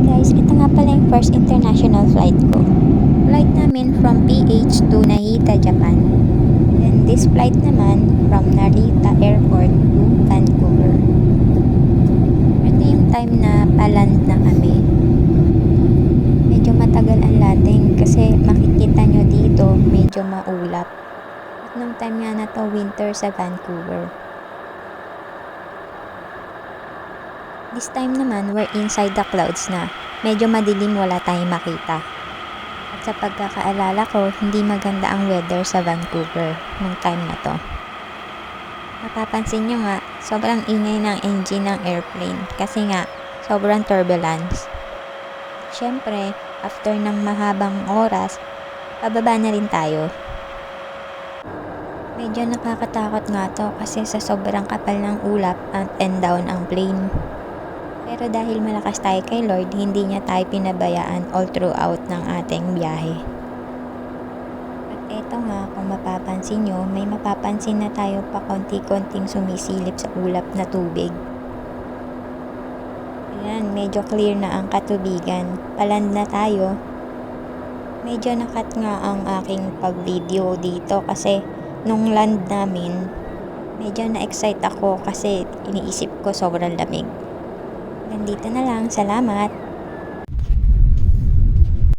Guys, ito nga pala yung first international flight ko. Flight namin from PH to Narita, Japan. Then this flight naman from Narita Airport to Vancouver. Ito yung time na paland na kami. Medyo matagal ang landing kasi makikita nyo dito medyo maulap. At nung time nga na to winter sa Vancouver. This time naman, we're inside the clouds na. Medyo madilim, wala tayong makita. At sa pagkakaalala ko, hindi maganda ang weather sa Vancouver nung time na to. Mapapansin nyo nga, sobrang ingay ng engine ng airplane kasi nga, sobrang turbulence. Siyempre, after ng mahabang oras, pababa na rin tayo. Medyo nakakatakot nga to kasi sa sobrang kapal ng ulap up and down ang plane. Pero dahil malakas tayo kay Lord, hindi niya tayo pinabayaan all throughout ng ating biyahe. At eto nga, kung mapapansin nyo, may mapapansin na tayo pa konti-konting sumisilip sa ulap na tubig. Ayan, medyo clear na ang katubigan. Paland na tayo. Medyo nakat nga ang aking pag-video dito kasi nung land namin, medyo na-excite ako kasi iniisip ko sobrang lamig. Nandito na lang. Salamat!